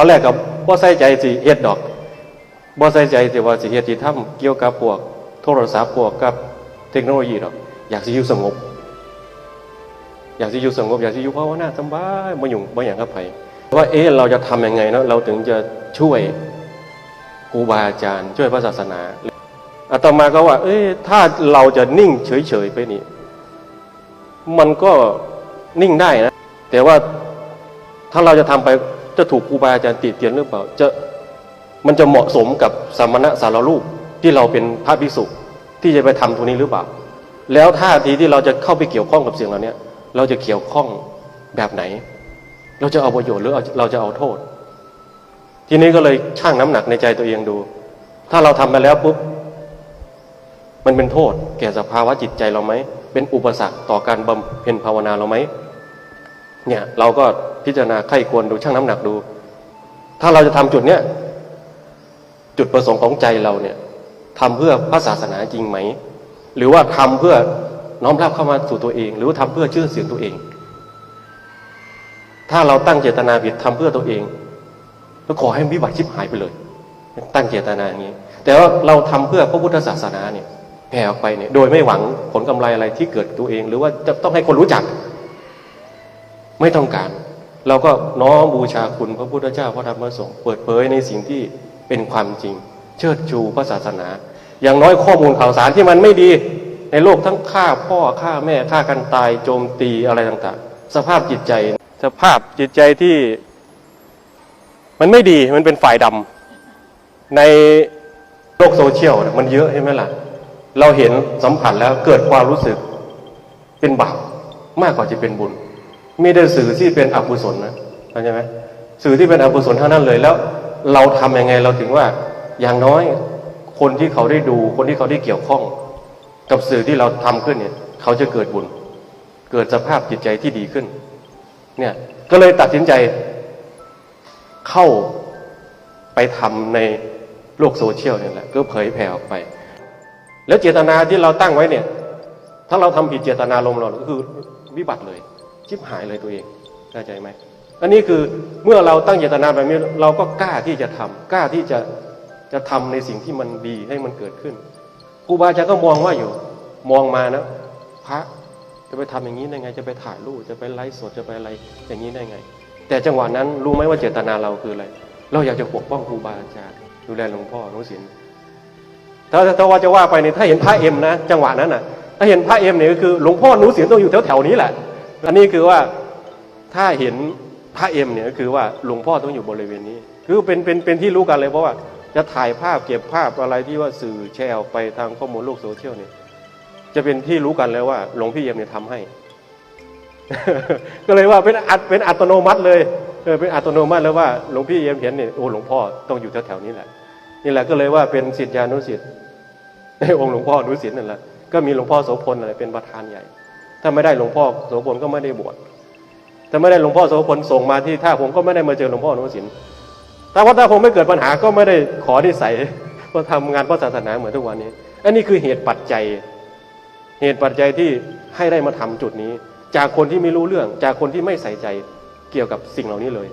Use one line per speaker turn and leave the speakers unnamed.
ตอนแรกกับบ่ใส่ใจสิเฮ็ดดอกบ่ใส่ใจสิว่าสิเฮ็ดสิทำเกี่ยวกับพวก โทรศัพท์พวกกับเทคโนโลยีดอก อยากสิอยู่สงบ อยากสิอยู่สงบ อยากสิอยู่ภาวนาสบายบ่ยุ่งบ่หยังกับไผว่าเอ๊ะเราจะทำยังไงเนาะเราถึงจะช่วยครูบาอาจารย์ ช่วยพระศาสนาอาตมาก็ว่า เอ้ยถ้าเราจะนิ่งเฉยๆไปนี่ มันก็นิ่งได้นะ แต่ว่าถ้าเราจะทำไป จะถูกครูบาอาจารย์ติเตียนหรือเปล่า จะมันจะเหมาะสมกับสามณะสารรูปที่เราเป็นพระภิกษุที่จะไปทำตรงนี้หรือเปล่า แล้วท่าทีที่เราจะเข้าไปเกี่ยวข้องกับสิ่งเหล่านี้เราจะเกี่ยวข้องแบบไหน เราจะเอาประโยชน์หรือเอาเราจะเอาโทษ ทีนี้ก็เลยชั่งน้ำหนักในใจตัวเองดู ถ้าเราทำไปแล้วปุ๊บมันเป็นโทษ แก่สภาวะจิตใจเราไหมเป็นอุปสรรคต่อการบำเพ็ญภาวนาเราไหม เนี่ยเราก็พิจารณาไข้ควรดูชั่งน้ำหนักดู ถ้าเราจะทำจุดเนี้ยจุดประสงค์ของใจเราเนี่ยทำเพื่อพระศาสนาจริงไหม หรือว่าทำเพื่อน้อมรับเข้ามาสู่ตัวเอง หรือว่าทำเพื่อชื่อเสียงตัวเอง ถ้าเราตั้งเจตนาผิดทำเพื่อตัวเองก็ขอให้วิบัติชิบหายไปเลย ตั้งเจตนาอย่างนี้ แต่ว่าเราทำเพื่อพระพุทธศาสนาเนี่ยแผ่ออกไปเนี่ยโดยไม่หวังผลกำไรอะไรที่เกิดตัวเอง หรือว่าจะต้องให้คนรู้จัก ไม่ต้องการ เราก็น้อมบูชาคุณพระพุทธเจ้าพระธรรมพระสงฆ์เปิดเผยในสิ่งที่เป็นความจริง เชิดชูพระศาสนา อย่างน้อยข้อมูลข่าวสารที่มันไม่ดี ในโลกทั้งฆ่าพ่อฆ่าแม่ฆ่ากันตายโจมตีอะไรต่างๆ สภาพจิตใจ สภาพจิตใจที่ มันไม่ดีมันเป็นฝ่ายดำในโลกโซเชียลมันเยอะใช่ไหมล่ะเราเห็นสัมผัสแล้วเกิดความรู้สึกเป็นบาปมากกว่าจะเป็นบุญ มีแต่สื่อที่เป็นอกุศลนะเข้าใจไหมสื่อที่เป็นอกุศลเท่านั้นเลยแล้ว เราทำยังไงเราถึงว่า อย่างน้อยคนที่เขาได้ดูคนที่เขาได้เกี่ยวข้อง กับสื่อที่เราทำขึ้นเนี่ย เขาจะเกิดบุญ เกิดสภาพจิตใจที่ดีขึ้น เนี่ยก็เลยตัดสินใจเข้าไปทำในโลกโซเชียลเนี่ยแหละก็เผยแผ่ออกไป แล้วเจตนาที่เราตั้งไว้เนี่ย ถ้าเราทำผิดเจตนาลมเราก็คือวิบัติเลย ชิบหายเลยตัวเองเข้าใจไหมอันนี้คือเมื่อเราตั้งเจตนาแบบนี้เราก็กล้าที่จะทำกล้าที่จะจะทำในสิ่งที่มันดีให้มันเกิดขึ้นครูบาอาจารย์ก็มองว่าอยู่ มองมานะพระจะไปทำอย่างนี้ได้ไง จะไปถ่ายรูปจะไปไลฟ์สดจะไปอะไรอย่างนี้ได้ไง แต่จังหวะนั้นรู้ไหมว่าเจตนาเราคืออะไร เราอยากจะปกป้องครูบาอาจารย์ดูแลหลวงพ่อหลวงศิลป์ถ้าถ้าว่าจะว่าไปเนี่ยถ้าเห็นพระเอ็มนะ จังหวะนั้นน่ะ ถ้าเห็นพระเอ็มเนี่ยก็คือหลวงพ่อหนูศิลป์ต้องอยู่แถวแถวๆนี้แหละ อันนี้คือว่าถ้าเห็นพระเอ็มเนี่ยก็คือว่าหลวงพ่อต้องอยู่บริเวณนี้ คือเป็นเป็นเป็นที่รู้กันเลยเพราะว่าจะถ่ายภาพเก็บภาพอะไรที่ว่าสื่อแชร์ไปทางข้อมูลโลกโซเชียลเนี่ยจะเป็นที่รู้กันเลยว่าหลวงพี่เอ็มเนี่ยทำให้ ก็เลยว่าเป็นอัตเป็นอัตโนมัติเลยเออเป็นอัตโนมัติเลยว่าหลวงพี่เอ็มเห็นเนี่ยโอ้หลวงพ่อต้องอยู่แถวๆนี้แหละ นี่แหละก็เลยว่าเป็นศิษยานุศิษย์ในองค์หลวงพ่ออนุสินนั่นแหละก็มีหลวงพ่อโสพลอะไรเป็นประธานใหญ่ ถ้าไม่ได้หลวงพ่อโสพลก็ไม่ได้บวชถ้าไม่ได้หลวงพ่อโสพลส่งมาที่ท่าผมก็ไม่ได้มาเจอหลวงพ่ออนุสินถ้าว่าถ้าผมไม่เกิดปัญหาก็ไม่ได้ขอที่ใส่ว่าทำงานพระศาสนาเหมือนทุกวันนี้ อันนี้คือเหตุปัจจัย เหตุปัจจัยที่ให้ได้มาทำจุดนี้ จากคนที่ไม่รู้เรื่อง จากคนที่ไม่ใส่ใจเกี่ยวกับสิ่งเหล่านี้เลย